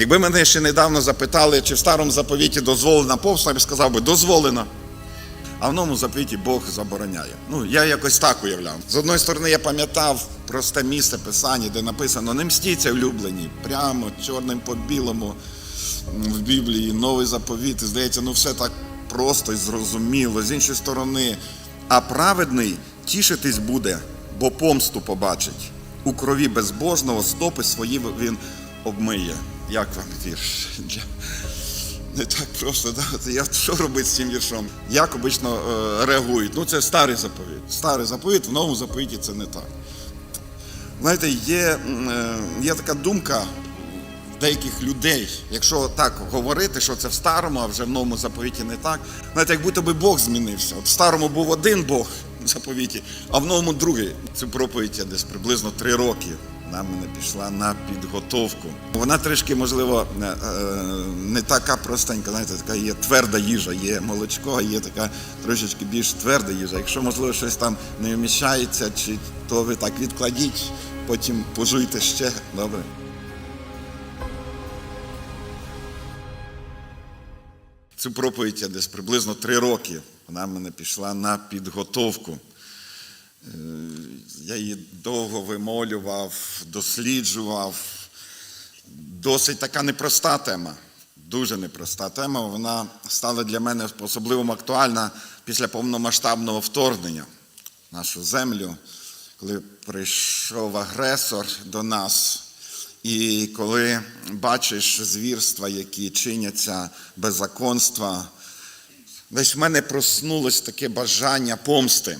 Якби мене ще недавно запитали, чи в старому заповіті дозволена помста, я б сказав би, дозволена. А в новому заповіті Бог забороняє. Ну, я якось так уявляв. З одної сторони, я пам'ятав просте місце писання, де написано не мстіться улюблені, прямо чорним по білому в Біблії, новий заповіт. І здається, ну все так просто і зрозуміло. З іншої сторони, а праведний тішитись буде, бо помсту побачить. У крові безбожного стопи свої він обмиє. Як вам вірш? Не так просто. Да? Я що робити з цим віршом? Як обично е, реагують? Ну, це старий заповіт. Старий заповіт, в новому заповіті це не так. Знаєте, є, е, є така думка деяких людей, якщо так говорити, що це в старому, а вже в новому заповіті не так. Знаєте, як будто би Бог змінився. От в старому був один Бог в заповіті, а в новому другий. Цю проповідь я десь приблизно три роки. На мене пішла на підготовку. Вона трішки, можливо, е, е, не така простенька, знаєте, така є тверда їжа, є молочко, а є така трошечки більш тверда їжа. Якщо, можливо, щось там не вміщається, чи то ви так відкладіть, потім пожуйте ще. Добре. Цю проповідь я десь приблизно три роки. Вона мене пішла на підготовку. Е, Я її довго вимолював, досліджував. Досить така непроста тема, дуже непроста тема. Вона стала для мене особливо актуальна після повномасштабного вторгнення в нашу землю, коли прийшов агресор до нас. І коли бачиш звірства, які чиняться беззаконства, десь в мене проснулось таке бажання помсти.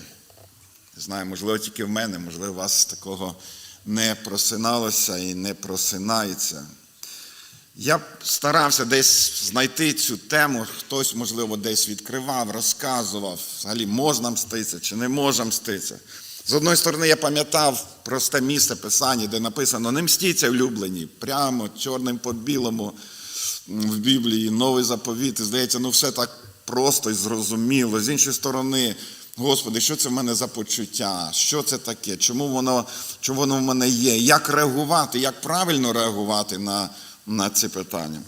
Не знаю, можливо, тільки в мене, можливо, вас такого не просиналося і не просинається. Я старався десь знайти цю тему, хтось, можливо, десь відкривав, розказував, взагалі можна мститися чи не можна мститися. З одної сторони, я пам'ятав просте місце писання, де написано не мстіться улюблені, прямо чорним по білому в Біблії, новий заповіт. І здається, ну все так просто і зрозуміло. З іншої сторони, Господи, що це в мене за почуття? Що це таке? Чому воно, чому воно в мене є? Як реагувати, як правильно реагувати на, на ці питання?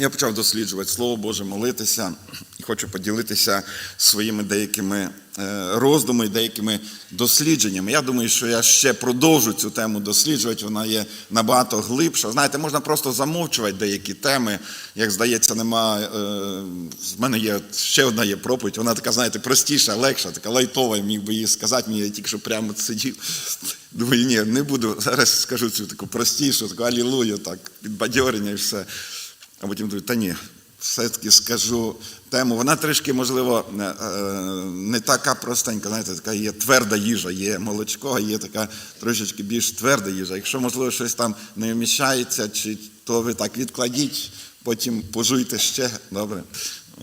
Я почав досліджувати Слово Боже, молитися і хочу поділитися своїми деякими е, роздумами, деякими дослідженнями. Я думаю, що я ще продовжу цю тему досліджувати. Вона є набагато глибша. Знаєте, можна просто замовчувати деякі теми. Як здається, нема. е, В мене є ще одна є проповідь. Вона така, знаєте, простіша, легша, така лайтова. Я міг би її сказати. Мені тільки що прямо сидів. Думаю, ні, не буду. Зараз скажу цю таку простішу, таку алілую, так, підбадьорення і все. А потім думаю, та ні, все-таки скажу тему. Вона трішки, можливо, е, е, не така простенька, знаєте, така є тверда їжа, є молочко, а є така трошечки більш тверда їжа. Якщо, можливо, щось там не вміщається, чи то ви так відкладіть, потім пожуйте ще. Добре.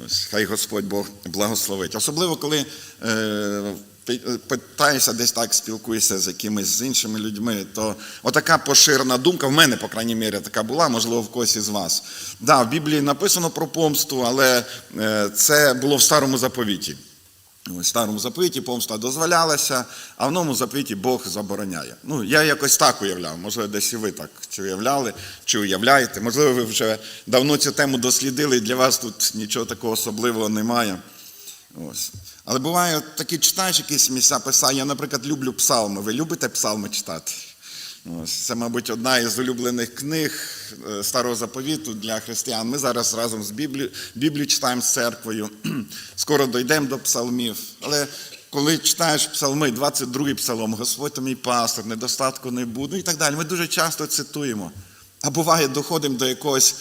Ось, хай Господь Бог благословить. Особливо, коли е, пи- питаєшся, десь так спілкуєшся з якимись з іншими людьми, то отака поширена думка, в мене, по крайній мірі, така була, можливо, в когось із вас. Да, в Біблії написано про помсту, але е, це було в старому заповіті. В старому заповіті помста дозволялася, а в новому заповіті Бог забороняє. Ну, я якось так уявляв, можливо, десь і ви так чи уявляли, чи уявляєте. Можливо, ви вже давно цю тему дослідили, і для вас тут нічого такого особливого немає. Ось. Але буває, такі читаєш якісь місця писання. Я, наприклад, люблю псалми. Ви любите псалми читати? Ось. Це, мабуть, одна із улюблених книг е, старого заповіту для християн. Ми зараз разом з Біблією, Біблію читаємо з церквою. Скоро дійдемо до псалмів. Але коли читаєш псалми, 22-й псалом, Господь то мій пастор, недостатку не буде і так далі. Ми дуже часто цитуємо. А буває, доходимо до якогось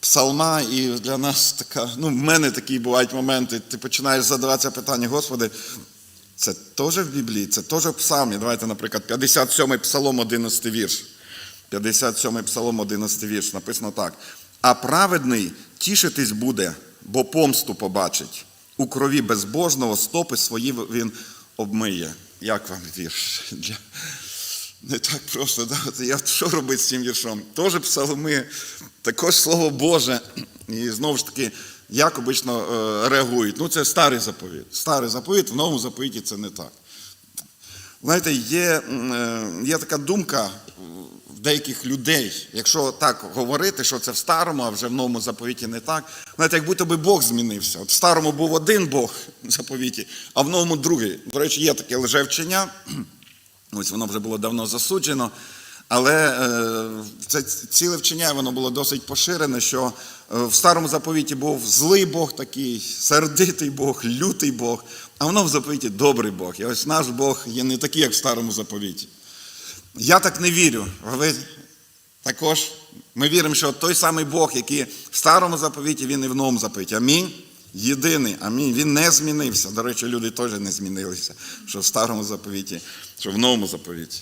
псалма, і для нас така, ну, в мене такі бувають моменти, ти починаєш задаватися питання, Господи, це теж в Біблії, це теж в псалмі. Давайте, наприклад, 57-й псалом, 11 вірш. 57-й псалом, 11 вірш, написано так. А праведний тішитись буде, бо помсту побачить. У крові безбожного стопи свої він обмиє. Як вам вірш? Не так просто, да? Я що робити з цим віршом? Теж псалми, також Слово Боже. І знову ж таки, як обично е, реагують. Ну, це старий заповіт. Старий заповіт, в новому заповіті це не так. Знаєте, є, е, є така думка в деяких людей, якщо так говорити, що це в старому, а вже в новому заповіті не так, знаєте, як будто би Бог змінився. От в старому був один Бог в заповіті, а в новому другий. До речі, є таке лжевчення, ось воно вже було давно засуджено. Але е, це ціле вчення воно було досить поширене, що е, в старому заповіті був злий Бог такий, сердитий Бог, лютий Бог, а воно в заповіті добрий Бог. І ось наш Бог є не такий, як в старому заповіті. Я так не вірю. Ви також ми віримо, що той самий Бог, який в старому заповіті, він і в новому заповіті. Амінь. Єдиний, амінь. Він не змінився. До речі, люди теж не змінилися, що в старому заповіті, що в новому заповіті.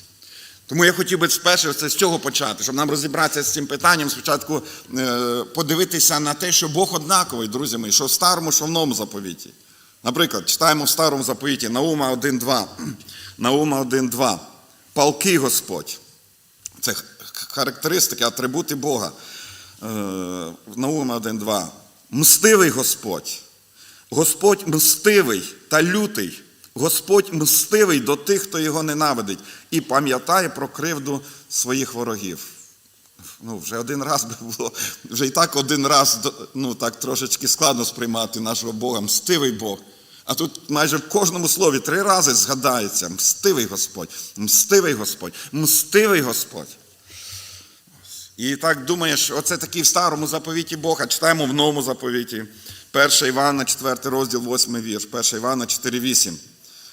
Тому я хотів би спершу це з чого почати, щоб нам розібратися з цим питанням, спочатку е, подивитися на те, що Бог однаковий, друзі мої, що в старому, що в новому заповіті. Наприклад, читаємо в старому заповіті Наума 1.2. Наума 1.2. Палкий Господь. Це характеристики, атрибути Бога. Е, Наума 1.2. Мстивий Господь. Господь мстивий та лютий. Господь мстивий до тих, хто його ненавидить, і пам'ятає про кривду своїх ворогів. Ну, вже один раз би було, вже і так один раз ну, так трошечки складно сприймати нашого Бога, мстивий Бог. А тут майже в кожному слові три рази згадається мстивий Господь, мстивий Господь, мстивий Господь. І так думаєш, оце такий в старому заповіті Бога, читаємо в новому заповіті. 1 Івана, 4 розділ, 8 вірш, 1 Івана 4,8.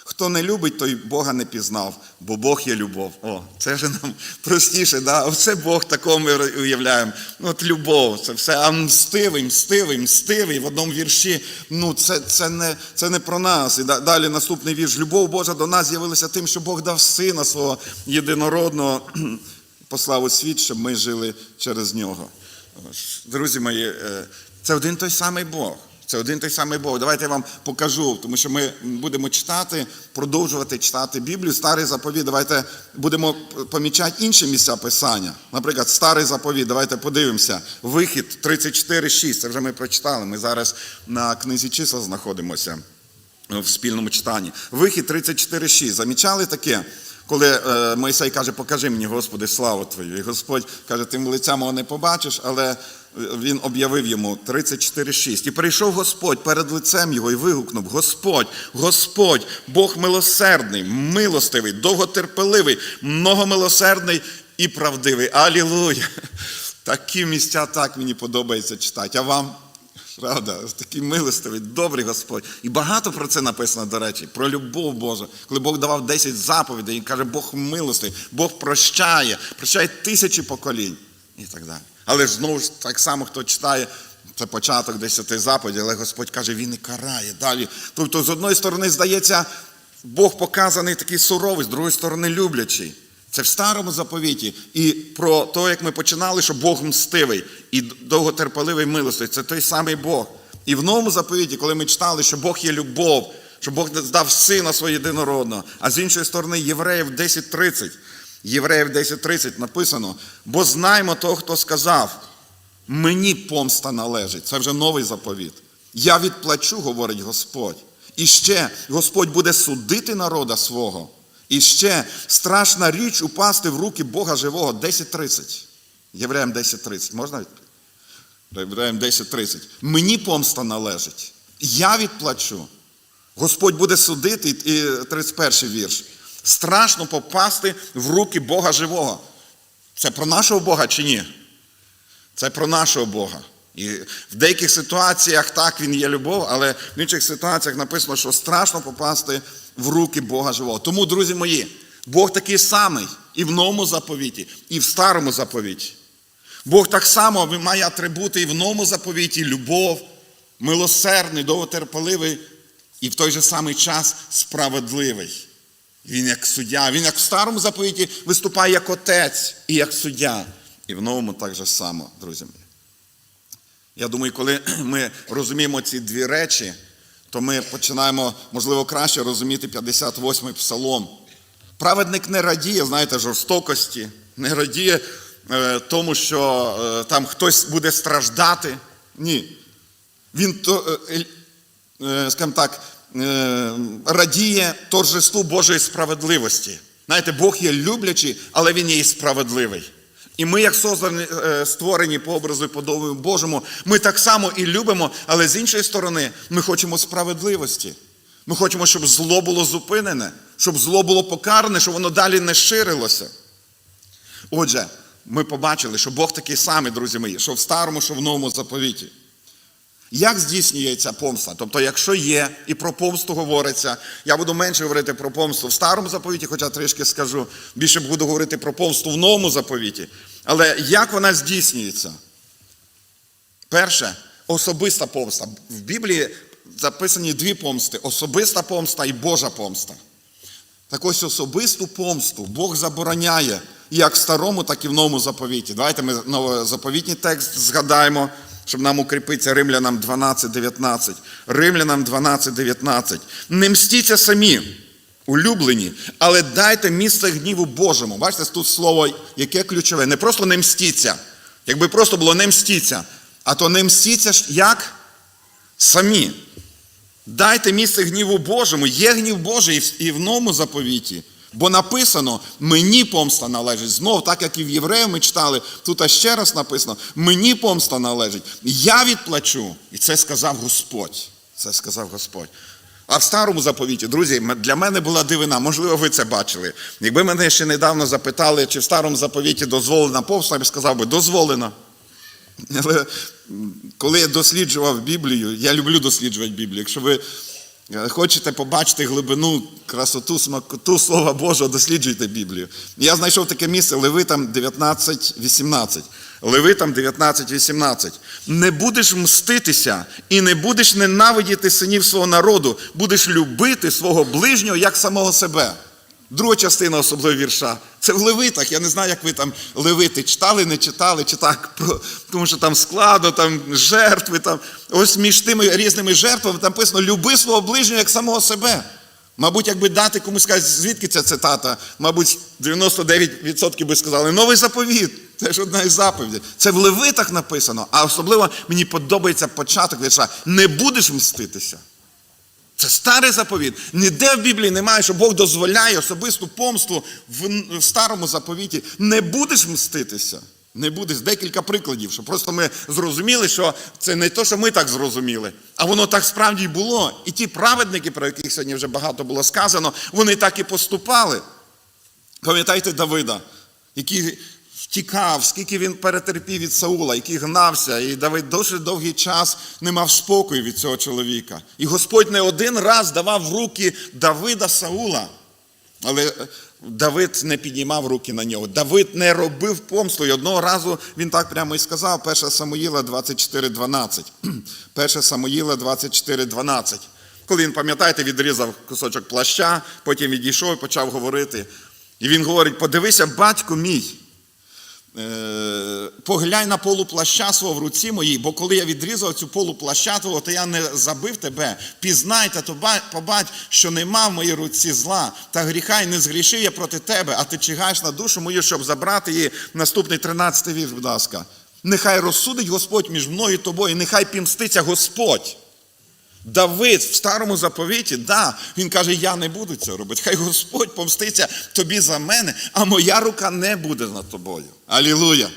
Хто не любить, той Бога не пізнав, бо Бог є любов. О, це вже нам простіше, да? Оце Бог такого ми уявляємо. Ну, от любов, це все а мстивий, мстивий, мстивий в одному вірші. Ну, це, це, не, це не про нас. І далі наступний вірш. Любов Божа до нас з'явилася тим, що Бог дав сина свого єдинородного, послав у світ, щоб ми жили через нього. Друзі мої, це один той самий Бог. Це один той самий Бог. Давайте я вам покажу, тому що ми будемо читати, продовжувати читати Біблію, старий заповіт. Давайте будемо помічати інші місця Писання. Наприклад, старий заповіт. Давайте подивимося. Вихід 34.6. Це вже ми прочитали. Ми зараз на книзі числа знаходимося в спільному читанні. Вихід 34.6. Замічали таке? Коли е, Мойсей каже, покажи мені, Господи, славу Твою. І Господь каже, ти лиця мого не побачиш, але він об'явив йому 34.6. І прийшов Господь перед лицем його і вигукнув: Господь, Господь, Бог милосердний, милостивий, довготерпеливий, многомилосердний і правдивий. Алілуя! Такі місця так мені подобається читати. А вам? Правда, такий милостивий, добрий Господь. І багато про це написано, до речі, про любов Божу. Коли Бог давав 10 заповідей, він каже, Бог милостивий, Бог прощає, прощає тисячі поколінь і так далі. Але ж знову ж так само, хто читає, це початок 10 заповідей, але Господь каже, він і карає далі. Тобто, з одної сторони, здається, Бог показаний такий суровий, з другої сторони, люблячий. Це в старому заповіті. І про те, як ми починали, що Бог мстивий і довготерпеливий милостивий. Це той самий Бог. І в новому заповіті, коли ми читали, що Бог є любов, що Бог здав сина свого єдинородного, а з іншої сторони, Євреїв 10.30. Євреїв 10.30 написано: бо знаймо того, хто сказав, мені помста належить. Це вже новий заповіт. Я відплачу, говорить Господь. І ще Господь буде судити народа свого. І ще страшна річ упасти в руки Бога живого 10.30. Євреям 10.30. Можна відповідати? Євреям 10.30. Мені помста належить. Я відплачу. Господь буде судити, і 31 вірш. Страшно попасти в руки Бога живого. Це про нашого Бога чи ні? Це про нашого Бога. І в деяких ситуаціях так він є любов, але в інших ситуаціях написано, що страшно попасти в руки Бога живого. Тому, друзі мої, Бог такий самий і в новому заповіті, і в старому заповіті. Бог так само має атрибути і в новому заповіті любов, милосердний, довготерпеливий, і в той же самий час справедливий. Він як суддя, він як в старому заповіті виступає як отець і як суддя. І в новому так же само, друзі мої. Я думаю, коли ми розуміємо ці дві речі, то ми починаємо, можливо, краще розуміти 58-й псалом. Праведник не радіє, знаєте, жорстокості, не радіє е, тому, що е, там хтось буде страждати. Ні. Він, то, е, е, скажімо так, е, радіє торжеству Божої справедливості. Знаєте, Бог є люблячий, але Він є і справедливий. І ми, як создані, е, створені по образу і подобію Божому, ми так само і любимо, але з іншої сторони, ми хочемо справедливості. Ми хочемо, щоб зло було зупинене, щоб зло було покаране, щоб воно далі не ширилося. Отже, ми побачили, що Бог такий самий, друзі мої, що в старому, що в новому заповіті. Як здійснюється помста? Тобто, якщо є і про помсту говориться, я буду менше говорити про помсту в старому заповіті, хоча трішки скажу, більше буду говорити про помсту в новому заповіті. Але як вона здійснюється? Перше, особиста помста. В Біблії записані дві помсти: особиста помста і Божа помста. Так ось особисту помсту Бог забороняє як в старому, так і в новому заповіті. Давайте ми новозаповітній текст згадаємо, щоб нам укріпитися Римлянам 12, 19. Римлянам 12, 19. Не мстіться самі, улюблені, але дайте місце гніву Божому. Бачите, тут слово яке ключове. Не просто не мстіться. Якби просто було не мстіться, а то не мстіться як? Самі. Дайте місце гніву Божому. Є гнів Божий і в новому заповіті. Бо написано, мені помста належить. Знов, так як і в Євреїв ми читали, тут аж ще раз написано, мені помста належить. Я відплачу. І це сказав Господь. Це сказав Господь. А в старому заповіті, друзі, для мене була дивина, можливо, ви це бачили. Якби мене ще недавно запитали, чи в старому заповіті дозволена помста, я б сказав би, дозволено. Але коли я досліджував Біблію, я люблю досліджувати Біблію. Якщо ви хочете побачити глибину, красоту, смакоту Слова Божого, досліджуйте Біблію. Я знайшов таке місце Левитам 19.18. Левитам 19.18. Не будеш мститися і не будеш ненавидіти синів свого народу, будеш любити свого ближнього як самого себе. Друга частина особливо вірша. Це в Левитах. Я не знаю, як ви там Левити читали, не читали, чи так, тому що там складно, там жертви. Там. Ось між тими різними жертвами там написано люби свого ближнього як самого себе. Мабуть, якби дати комусь сказати, звідки ця цитата, мабуть, 99% би сказали, новий заповіт. Це ж одна із заповідей. Це в Левитах написано, а особливо мені подобається початок вірша. Не будеш мститися. Це старий заповіт. Ніде в Біблії немає, що Бог дозволяє особисту помсту в, старому заповіті. Не будеш мститися. Не будеш. Декілька прикладів, щоб просто ми зрозуміли, що це не те, що ми так зрозуміли, а воно так справді й було. І ті праведники, про яких сьогодні вже багато було сказано, вони так і поступали. Пам'ятаєте Давида, який втікав, скільки він перетерпів від Саула, який гнався, і Давид дуже довгий час не мав спокою від цього чоловіка. І Господь не один раз давав в руки Давида Саула. Але е, Давид не піднімав руки на нього. Давид не робив помсту. І одного разу він так прямо і сказав, 1 Самуїла 24.12. 1 Самуїла 24.12. Коли він, пам'ятаєте, відрізав кусочок плаща, потім відійшов і почав говорити. І він говорить: подивися, батько мій. Е, Поглянь на полу плаща свого в руці моїй, бо коли я відрізав цю полу плаща твого, то я не забив тебе. Пізнай та то побач, що нема в моїй руці зла, та гріха й не згрішив я проти тебе, а ти чигаєш на душу мою, щоб забрати її. Наступний 13 вірш, будь ласка. Нехай розсудить Господь між мною і тобою, нехай пімститься Господь. Давид в старому заповіті, да, він каже, я не буду цього робити. Хай Господь помститься тобі за мене, а моя рука не буде над тобою. Алілуя.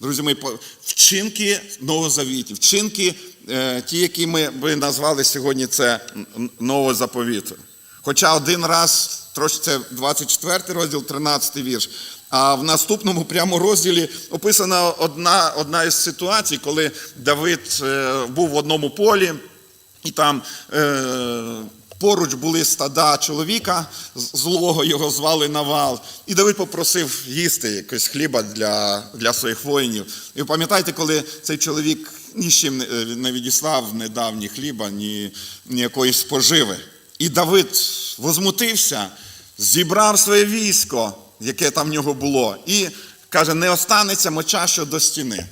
Друзі мої, вчинки Новозавіті, вчинки, е, ті, які ми би назвали сьогодні, це н- Новозаповіт. Хоча один раз, трошки це 24 розділ, 13 вірш. А в наступному прямо розділі описана одна, одна із ситуацій, коли Давид е, був в одному полі. І там е, поруч були стада чоловіка злого, його звали Навал. І Давид попросив їсти якось хліба для, для своїх воїнів. І ви пам'ятаєте, коли цей чоловік ні з чим не- е, відіслав, не дав ні хліба, ні, ні якоїсь поживи. І Давид возмутився, зібрав своє військо, яке там в нього було, і каже: не останеться моча що до стіни.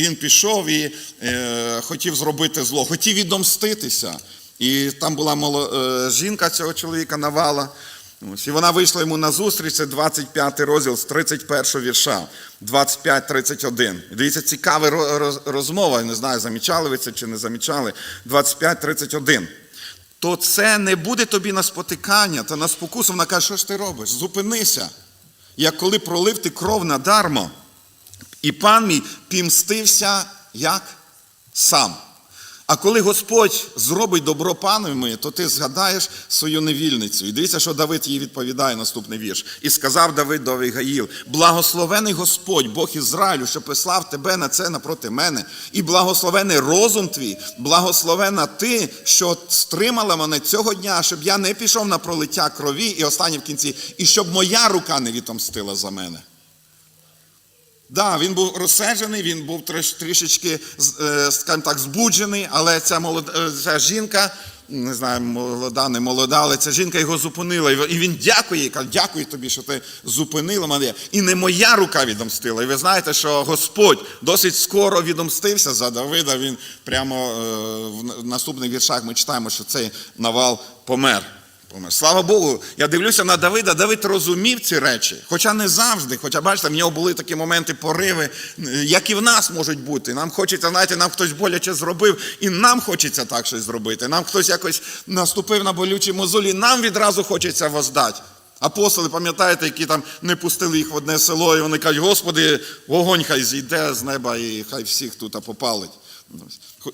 Він пішов і е, хотів зробити зло, хотів відомститися. І там була моло, е, жінка цього чоловіка Навала. Ось, і вона вийшла йому на зустріч, це 25 розділ з 31 вірша, 25-31. Дивіться, цікава розмова. Я не знаю, замічали ви це чи не замічали. 25-31. То це не буде тобі на спотикання та на спокусу. Вона каже, що ж ти робиш? Зупинися. Як коли пролив ти кров надармо. І пан мій пімстився як сам. А коли Господь зробить добро панові, то ти згадаєш свою невільницю. І дивіться, що Давид їй відповідає наступний вірш. І сказав Давид до Авігаїл, благословений Господь, Бог Ізраїлю, що послав тебе на це напроти мене, і благословений розум твій, благословена ти, що стримала мене цього дня, щоб я не пішов на пролиття крові, і останнє в кінці, і щоб моя рука не відомстила за мене. Да, він був розседжений, він був трішечки, е, скажімо так, збуджений, але ця молода е, ця жінка, не знаю, молода, не молода, але ця жінка його зупинила. І він дякує, каже, дякую тобі, що ти зупинила мене. І не моя рука відомстила. І ви знаєте, що Господь досить скоро відомстився за Давида. Він прямо е, в наступних віршах ми читаємо, що цей навал помер. Слава Богу, я дивлюся на Давида. Давид розумів ці речі, хоча не завжди. Хоча, бачите, в нього були такі моменти пориви, як і в нас можуть бути. Нам хочеться, знаєте, нам хтось боляче зробив, і нам хочеться так щось зробити. Нам хтось якось наступив на болючі мозолі, нам відразу хочеться воздати. Апостоли, пам'ятаєте, які там не пустили їх в одне село, і вони кажуть, Господи, вогонь хай зійде з неба і хай всіх тут попалить.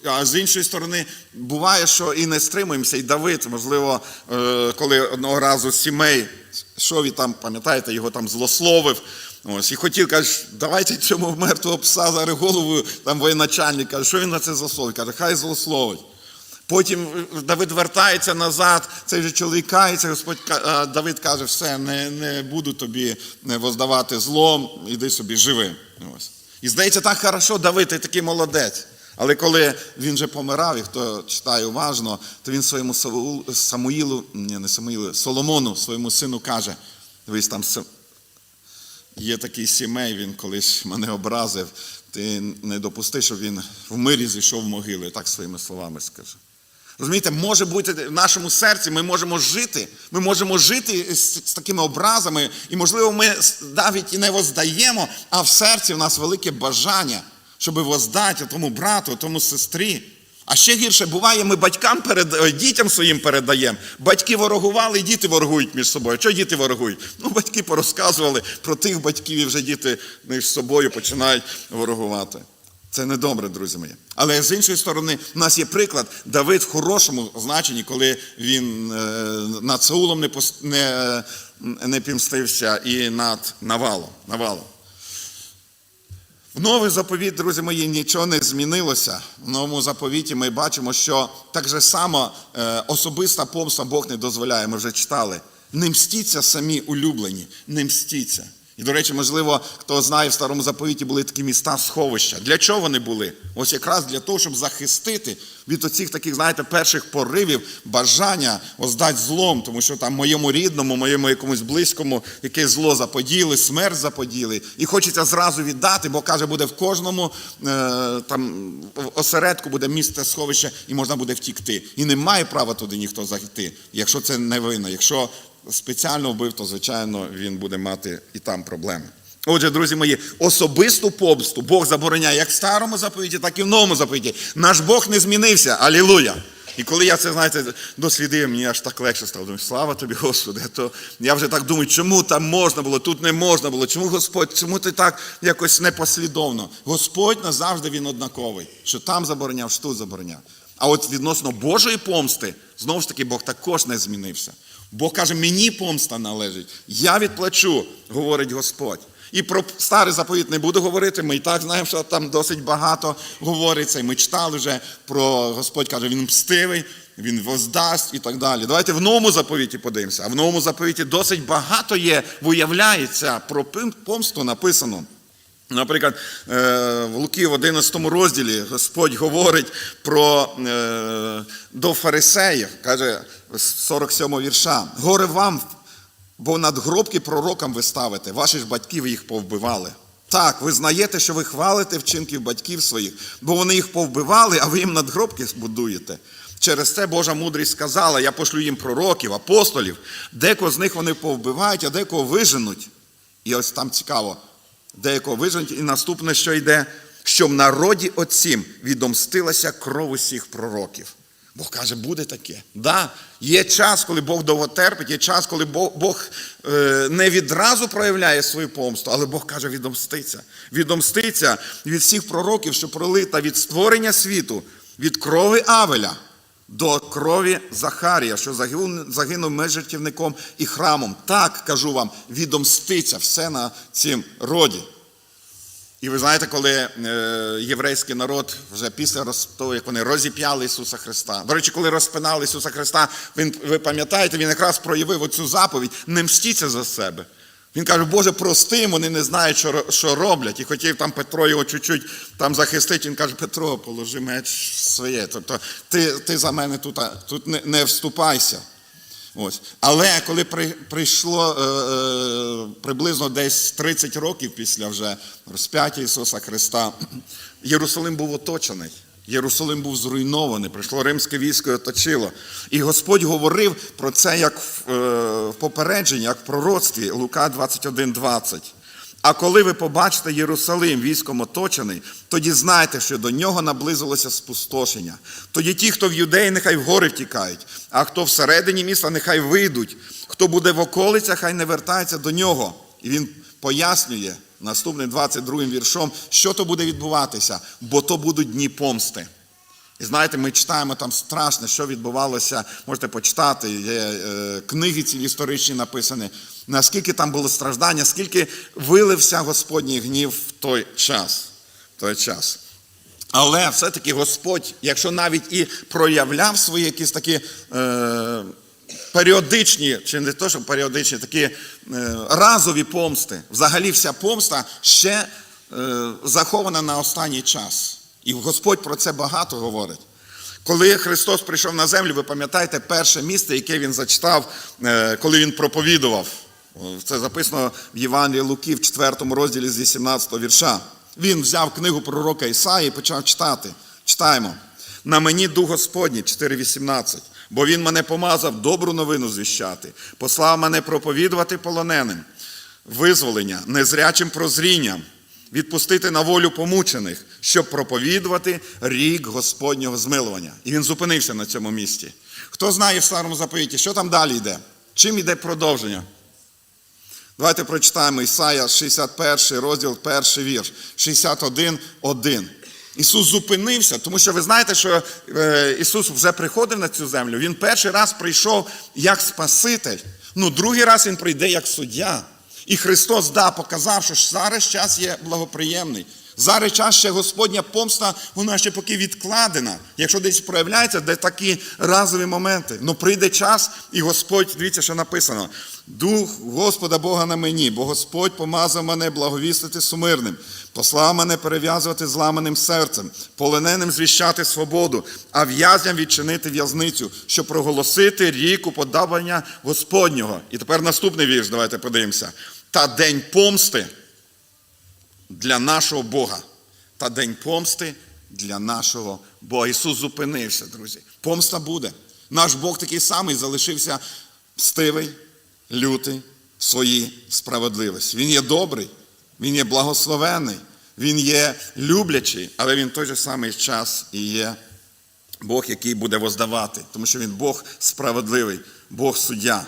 А з іншої сторони, буває, що і не стримуємося, і Давид, можливо, е, коли одного разу сімей, що він там, пам'ятаєте, його там злословив. Ось, і хотів, каже, давайте цьому мертвого пса зараз голову, там воєначальник, каже, що він на це злословить? Каже, хай злословить. Потім Давид вертається назад, цей же чоловік кається, Господь Давид каже, все, не, не буду тобі воздавати злом, іди собі живи. Ось. І здається, так хорошо, Давид, ти такий молодець. Але коли він вже помирав, і хто читає уважно, то він своєму Самуїлу, ні, не Самуїлу, Соломону, своєму сину каже: дивись, там є такий сімей, він колись мене образив, ти не допусти, щоб він в мирі зійшов в могилу, так своїми словами скаже. Розумієте, може бути в нашому серці, ми можемо жити, ми можемо жити з, з такими образами, і, можливо, ми навіть і не воздаємо, а в серці в нас велике бажання щоб воздати тому брату, тому сестрі. А ще гірше буває, ми батькам перед дітям своїм передаємо. Батьки ворогували, діти ворогують між собою. Що діти ворогують? Ну, батьки порозказували про тих батьків, і вже діти між собою починають ворогувати. Це не добре, друзі мої. Але з іншої сторони, в нас є приклад Давид в хорошому значенні, коли він над Саулом не не, не пімстився і над навалом. навалом. В новий заповіт, друзі мої, нічого не змінилося. В новому заповіті ми бачимо, що так же само е, особиста помста Бог не дозволяє. Ми вже читали. Не мстіться самі улюблені, не мстіться. І, до речі, можливо, хто знає, в старому заповіті були такі міста сховища. Для чого вони були? Ось якраз для того, щоб захистити від оцих таких, знаєте, перших поривів бажання оздати злом, тому що там моєму рідному, моєму якомусь близькому якесь зло заподіли, смерть заподіли. І хочеться зразу віддати, бо каже, буде в кожному е, там осередку буде місце сховище, і можна буде втікти. І не має права туди ніхто зайти, якщо це не вина. Якщо спеціально вбив, то, звичайно, він буде мати і там проблеми. Отже, друзі мої, особисту помсту Бог забороняє як в старому заповіті, так і в новому заповіті. Наш Бог не змінився. Алілуя! І коли я це, знаєте, дослідив, мені аж так легше стало. Думаю, слава тобі, Господи, то я вже так думаю, чому там можна було, тут не можна було, чому Господь, чому ти так якось непослідовно? Господь назавжди він однаковий, що там забороняв, що тут забороняв. А от відносно Божої помсти, знову ж таки, Бог також не змінився. Бог каже, мені помста належить. Я відплачу, говорить Господь. І про старий заповіт не буду говорити. Ми і так знаємо, що там досить багато говориться. І ми читали вже про Господь каже, він мстивий, він воздасть і так далі. Давайте в новому заповіті подивимося. А в новому заповіті досить багато є, виявляється, про помсту написано. Наприклад, е, в Луки в 11 розділі Господь говорить про е, до фарисеїв, каже 47 вірша. Горе вам, бо надгробки пророкам ви ставите, ваші ж батьків їх повбивали. Так, ви знаєте, що ви хвалите вчинків батьків своїх, бо вони їх повбивали, а ви їм надгробки збудуєте. Через це Божа мудрість сказала: я пошлю їм пророків, апостолів, декого з них вони повбивають, а декого виженуть. І ось там цікаво деякого виженуть. І наступне, що йде, що в народі отцім відомстилася кров усіх пророків. Бог каже, буде таке. Да, є час, коли Бог довго терпить, є час, коли Бог, е, не відразу проявляє свою помсту, але Бог каже, відомститься. Відомститься від всіх пророків, що пролита від створення світу, від крови Авеля до крові Захарія, що загинув, між і храмом. Так кажу вам, відомститься все на цім роді. І ви знаєте, коли е, єврейський народ вже після того, як вони розіп'яли Ісуса Христа. До речі, коли розпинали Ісуса Христа, він, ви пам'ятаєте, він якраз проявив оцю заповідь: не мстіться за себе. Він каже, Боже, прости, вони не знають, що, що роблять. І хотів там Петро його чуть-чуть там захистити. Він каже, Петро, положи меч своє. Тобто ти, ти за мене тут, тут не, не вступайся. Ось. Але коли при, прийшло е, е, приблизно десь 30 років після вже розп'яття Ісуса Христа, Єрусалим був оточений. Єрусалим був зруйнований, прийшло римське військо і оточило. І Господь говорив про це як в, е, попередженні, як в пророцтві Лука 21.20. А коли ви побачите Єрусалим військом оточений, тоді знайте, що до нього наблизилося спустошення. Тоді ті, хто в юдеї, нехай в гори втікають, а хто всередині міста, нехай вийдуть. Хто буде в околицях, хай не вертається до нього. І він пояснює наступним 22 віршом, що то буде відбуватися, бо то будуть дні помсти. І знаєте, ми читаємо там страшне, що відбувалося, можете почитати, є е, книги ці історичні написані, наскільки там було страждання, скільки вилився Господній гнів в той час. В той час. Але все-таки Господь, якщо навіть і проявляв свої якісь такі е, періодичні, чи не то, що періодичні, такі е, разові помсти, взагалі вся помста ще е, захована на останній час. І Господь про це багато говорить. Коли Христос прийшов на землю, ви пам'ятаєте перше місце, яке він зачитав, е, коли він проповідував. Це записано в Євангелії Луки в 4 розділі з 18 вірша. Він взяв книгу пророка Ісаї і почав читати. Читаємо. На мені дух Господній, 4.18. Бо він мене помазав добру новину звіщати, послав мене проповідувати полоненим, визволення, незрячим прозрінням, відпустити на волю помучених, щоб проповідувати рік Господнього змилування. І він зупинився на цьому місці. Хто знає в старому заповіті, що там далі йде? Чим йде продовження? Давайте прочитаємо Ісая 61 розділ, перший вірш, 61, 1. Ісус зупинився, тому що ви знаєте, що е, Ісус вже приходив на цю землю. Він перший раз прийшов як Спаситель, ну другий раз Він прийде як суддя. І Христос да, показав, що зараз час є благоприємний. Зараз час ще Господня помста, вона ще поки відкладена. Якщо десь проявляється, де такі разові моменти. Ну прийде час, і Господь, дивіться, що написано: Дух Господа Бога на мені, бо Господь помазав мене благовістити сумирним, послав мене перев'язувати зламаним серцем, полоненим звіщати свободу, а в'язням відчинити в'язницю, щоб проголосити ріку подавання Господнього. І тепер наступний вірш, давайте подивимося. Та день помсти для нашого Бога. Та день помсти для нашого Бога. Ісус зупинився, друзі. Помста буде. Наш Бог такий самий залишився мстивий, лютий в своїй справедливості. Він є добрий, він є благословений, він є люблячий, але він той же самий час і є Бог, який буде воздавати, тому що він Бог справедливий, Бог суддя.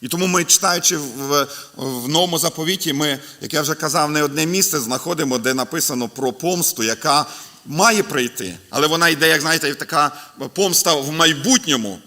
І тому ми, читаючи в, в новому заповіті, ми, як я вже казав, не одне місце знаходимо, де написано про помсту, яка має прийти. Але вона йде, як знаєте, така помста в майбутньому,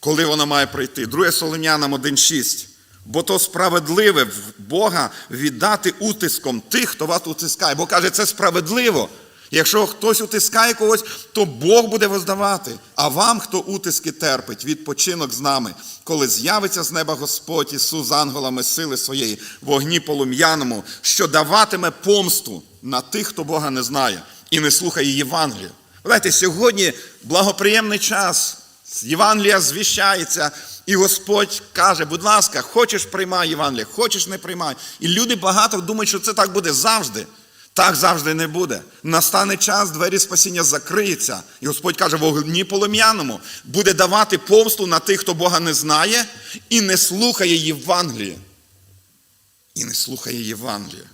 коли вона має прийти. Друге Солонянам 1,6. Бо то справедливе в Бога віддати утиском тих, хто вас утискає. Бо каже, це справедливо. Якщо хтось утискає когось, то Бог буде воздавати. А вам, хто утиски терпить, відпочинок з нами, коли з'явиться з неба Господь Ісус з ангелами сили своєї, в огні полум'яному, що даватиме помсту на тих, хто Бога не знає і не слухає Євангелія. Знаєте, сьогодні благоприємний час. Євангелія звіщається, і Господь каже, будь ласка, хочеш приймай Євангелія, хочеш не приймай. І люди багато думають, що це так буде завжди. Так завжди не буде. Настане час, двері спасіння закриються. І Господь каже, вогні огні полум'яному буде давати помсту на тих, хто Бога не знає, і не слухає Євангелія. І не слухає Євангелія.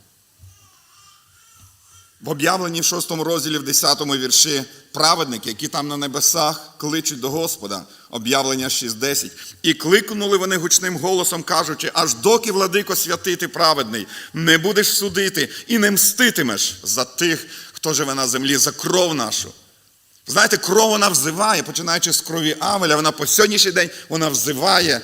В об'явленні в 6 розділі, в 10 вірші, праведники, які там на небесах кличуть до Господа, об'явлення 6.10. І кликнули вони гучним голосом, кажучи, аж доки, владико святий ти праведний, не будеш судити і не мститимеш за тих, хто живе на землі, за кров нашу. Знаєте, кров вона взиває, починаючи з крові Авеля, вона по сьогоднішній день вона взиває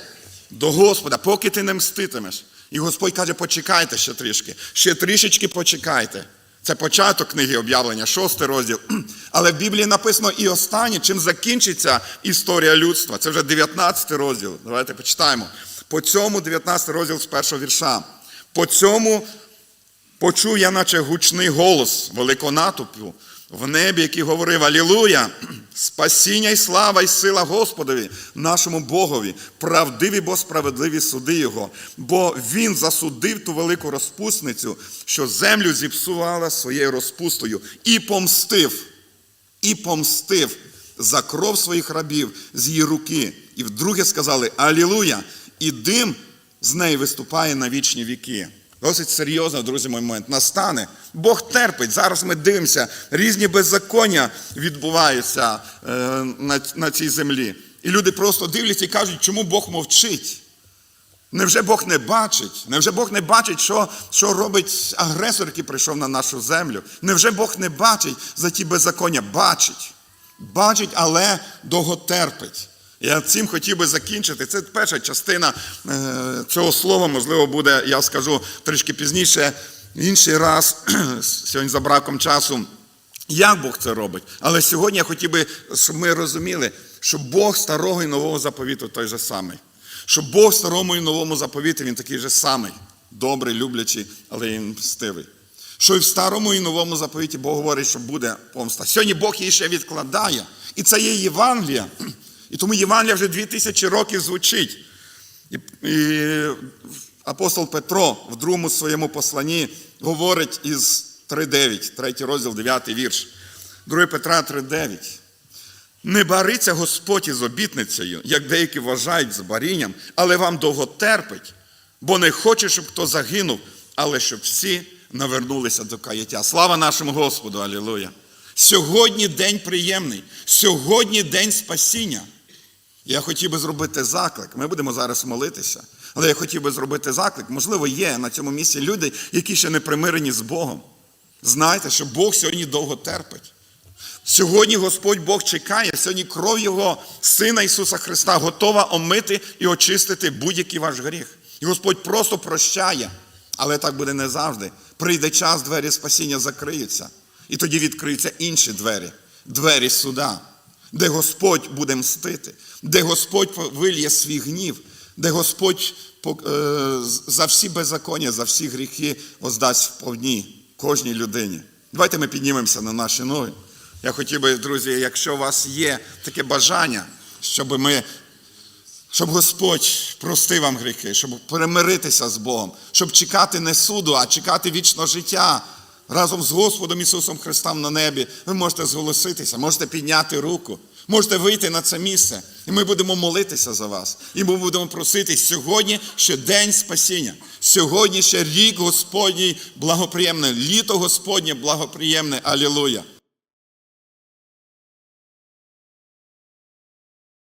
до Господа, поки ти не мститимеш. І Господь каже, почекайте ще трішки, ще трішечки почекайте. Це початок книги об'явлення, шостий розділ. Але в Біблії написано і останнє, чим закінчиться історія людства. Це вже 19 розділ. Давайте почитаємо. По цьому 19 розділ з першого вірша. По цьому почув я, наче гучний голос великого натовпу в небі, який говорив Алілуя! Спасіння і слава і сила Господові, нашому Богові, правдиві бо справедливі суди Його, бо Він засудив ту велику розпусницю, що землю зіпсувала своєю розпустою, і помстив, і помстив за кров своїх рабів з її руки. І вдруге сказали Алілуя! І дим з неї виступає на вічні віки. Досить серйозно, друзі, момент настане. Бог терпить. Зараз ми дивимося, різні беззаконня відбуваються е, на цій землі. І люди просто дивляться і кажуть, чому Бог мовчить. Невже Бог не бачить? Невже Бог не бачить, що, що робить агресор, який прийшов на нашу землю? Невже Бог не бачить за ті беззаконня? Бачить. Бачить, але довго терпить. Я цим хотів би закінчити. Це перша частина е, цього слова, можливо, буде, я скажу трішки пізніше, інший раз, сьогодні за браком часу. Як Бог це робить? Але сьогодні я хотів би, щоб ми розуміли, що Бог старого і нового заповіту той же самий. Що Бог старому і новому заповіті він такий же самий, добрий, люблячий, але і мстивий. Що і в старому і новому заповіті Бог говорить, що буде помста. Сьогодні Бог її ще відкладає. І це є Євангелія. І тому Євангелія вже дві тисячі років звучить. І, і апостол Петро в другому своєму посланні говорить із 3.9, третій розділ, 9 вірш. 2 Петра 3.9. Не бариться Господь із обітницею, як деякі вважають з барінням, але вам довго терпить, бо не хоче, щоб хто загинув, але щоб всі навернулися до каяття. Слава нашому Господу! Алілуя! Сьогодні день приємний, сьогодні день спасіння. Я хотів би зробити заклик. Ми будемо зараз молитися. Але я хотів би зробити заклик. Можливо, є на цьому місці люди, які ще не примирені з Богом. Знайте, що Бог сьогодні довго терпить. Сьогодні Господь Бог чекає, сьогодні кров Його Сина Ісуса Христа готова омити і очистити будь-який ваш гріх. І Господь просто прощає. Але так буде не завжди. Прийде час, двері спасіння закриються. І тоді відкриються інші двері, двері суда, де Господь буде мстити, де Господь вильє свій гнів, де Господь за всі беззаконня, за всі гріхи воздасть в повні кожній людині. Давайте ми піднімемося на наші ноги. Я хотів би, друзі, якщо у вас є таке бажання, щоб ми. Щоб Господь простив вам гріхи, щоб перемиритися з Богом, щоб чекати не суду, а чекати вічного життя разом з Господом Ісусом Христом на небі, ви можете зголоситися, можете підняти руку, можете вийти на це місце. І ми будемо молитися за вас. І ми будемо просити сьогодні ще день спасіння. Сьогодні ще рік Господній благоприємний, літо Господнє благоприємне. Алілуя.